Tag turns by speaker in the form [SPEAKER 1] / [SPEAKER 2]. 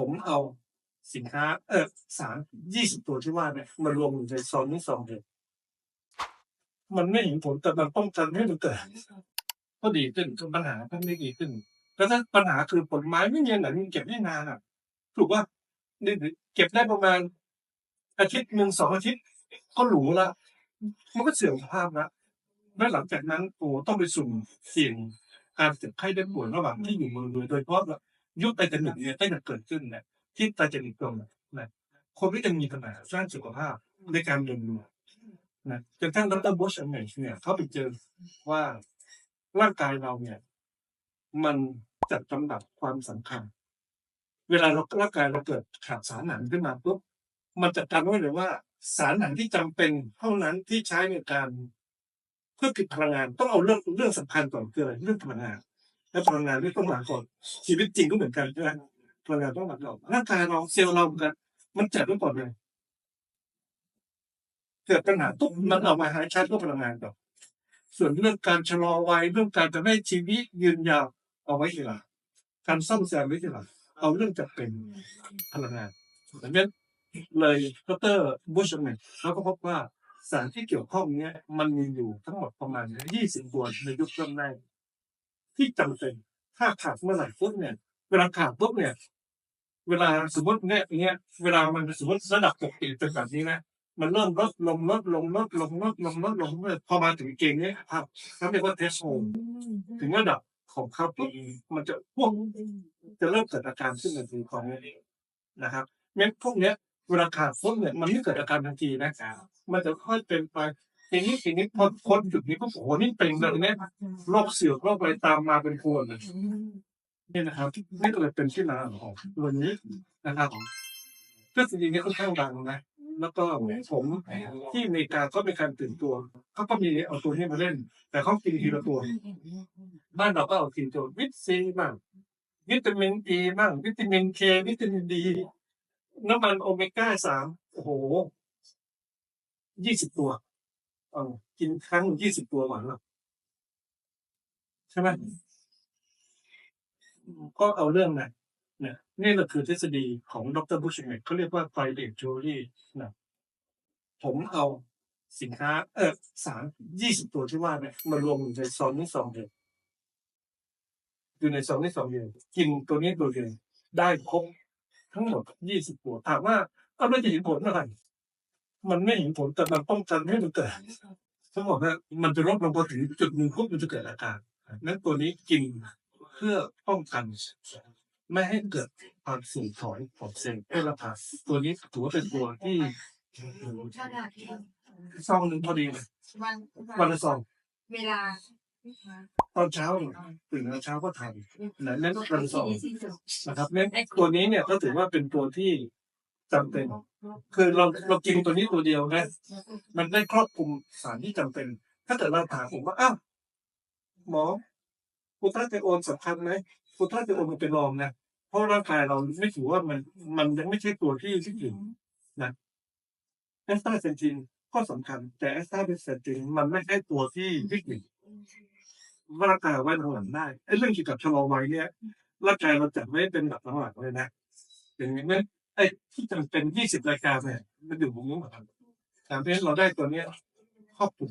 [SPEAKER 1] ผมเอาสินค้า เออสารยี่สิบตัวที่ว่าเนี่ยมารวมอยู่ในซองนี้ซองเดียวมันไม่เห็นผลแต่มันป้องกันให้มันเกิดก็ดีขึ้นปัญหาก็ไม่ดีขึ้นแล้วถ้าปัญหาคือผลไม้ไม่เย็นหนังเก็บได้นานอะ ถูกว่านี่เก็บได้ประมาณ อาทิตย์หนึ่งสองอาทิตย์ ก็หรูละมันก็เสื่อมสภาพละแล้วหลังจากนั้นโอ้ต้องไปสุ่มเสี่ยงการเจ็บไข้ได้ป่วยระหว่างที่อยู่เมืองโดยเฉพาะ ยุคไตเทนิกเนี่ยตั้งแต่เกิดขึ้นเนี่ยที่ไตเทนิกตรงเนี่ยคนที่จะมีปัญหาด้านสุขภาพในการเดินรู้นะจนทั้งดรบุชเมชเนี่ยเขาไปเจอว่าร่างกายเราเนี่ย มันจัดลำดับความสำคัญ เวลาเราร่างกายเราเกิดขาดสารอาหารขึ้นมาปุ๊บมันจะจำไว้เลยว่า สารอาหารที่จำเป็นเท่านั้นที่ใช้ในการเพื่อผลิตพลังงานต้องเอาเรื่องเรื่องสำคัญก่อนคืออะไรเรื่องพลังงาน และพลังงานนี่ต้องมาก่อนชีวิตจริงก็เหมือนกันใช่ไหมพลังงานต้องมาก่อนร่างกายเราเซลล์เราเหมือนกันมันจัดไว้ก่อนเลยเกิดปัญหาตุ๊บมันเอามาหาใช้เพื่อพลังงานก่อนส่วนเรื่องการชะลอวัยเรื่องการจะให้ชีวิตยืนยาวเอาไว้ทีหลังการซ่อมแซมไว้ทีหลังเอาเรื่องจะเป็นพลังงานดังนั้นเลยดรบุชเมนเขาก็พบว่าสารที่เกี่ยวข้องเนี้ยมันมีอยู่ทั้งหมดประมาณยี่สิบตัวในยุคเริ่มแรก ที่จำเป็นถ้าขาดเมื่อไหร่ปุ๊บเนี่ย เวลาขาดปุ๊บเนี่ย เวลาสมมติเนี่ยอย่างเงี้ย เวลามันสมมติระดับปกติเป็นแบบนี้นะมันเริ่มลดลงลดลงลดลงลดลงลดลงเรื่อยพอมาถึงเกณฑ์เนี้ยครับเขาเรียกว่าเทสโฮมถึงระดับของเขาปุ๊บมันจะพวกจะเริ่มเกิดอาการขึ้นทันทีของนี้นะครับเม้นพวกเนี้ยเวลาขาดปุ๊บเนี่ยมันไม่เกิดอาการทันทีนะมันจะค่อยเป็นไป ทีนี้ทีนี้พอคนจุดนี้ก็โอ้โหนี่เป็นเลยเนี่ยโรคเสือกโรคอะไรตามมาเป็นพวนเลยนี่นะครับนี่ก็เลยเป็นที่มาของวันนี้นะครับเรื่งจริงๆเนี่ยค่อนข้างดังนะแล้วก็ผมที่อเมริกาก็มีการตื่นตัวเขาก็มีเอาตัวนี้มาเล่น แต่เขากินทีละตัว บ้านเราก็เอากินตัววิตซีบ้างวิตามินอีบ้างวิตามินเควิตามินดีน้ำมันโอเมก้าสามโอ้โหยี่สิบตัว เออกินครั้งยี่สิบตัวหวานหรอใช่ไหมก็เอาเรื่องนะเนี่ยนี่แหละคือทฤษฎีของดรบุชเมกเขาเรียกว่าไฟเดกจูรี่นะผมเอาสินค้า เออสารยี่สิบตัวที่ว่าเนี่ยมารวมอยู่ในซองนี้ซองเดียวอยู่ในซองนี้ซองเดียวกินตัวนี้ตัวเดียวได้ครบทั้งหมดยี่สิบตัวถามว่าเอาไม่จะเห็นผลอะไร มันไม่เห็นผลแต่มันป้องกันให้มันเกิดทั้งหมดนะมันจะลดลงพอถึงจุดหนึ่งปุ๊บมันจะเกิดอาการนั้นตัวนี้กินเพื่อป้องกันไม่ให้เกิดความสูญถอยของเซลล์เอลพาสตัวนี้ถือว่าเป็นตัวที่ซองหนึ่งพอดีเลย
[SPEAKER 2] วัน
[SPEAKER 1] วันละซอง
[SPEAKER 2] เวลา
[SPEAKER 1] ตอนเช้าเนี่ยตื่นตอนเช้าก็ทานนะนั่นก็วันละซองนะครับนั้นตัวนี้เนี่ยก็ถือว่าเป็นตัวที่ จำเป็น คือเราเรากินตัวนี้ตัวเดียวนะ มันได้ครอบคลุมสารที่จำเป็น ถ้าเกิดเราถามผมว่าอ้าวหมอฟูตาเตโอนสำคัญไหมฟูตาเตโอนมันเป็นรองนะเพราะร่างกายเราไม่ถือว่ามันมันยังไม่ใช่ตัวที่ที่อื่นนะแอสตาเซนตินก็สำคัญ แต่แอสตาเซนตินมันไม่ใช่ตัวที่ที่อื่นร่างกายเอาไว้ทางหลังได้ไอ้เรื่องเกี่ยวกับชะลอวัยเนี่ยร่างกายเราจัดไว้เป็นแบบหลังเลยนะอย่างนี้น ไอ้ที่จำเป็นยี่สิบรายการเนี่ยมันอยู่ตรงนี้หมดครับแต่เพราะฉะนั้นเราได้ตัวเนี้ยครอบคลุม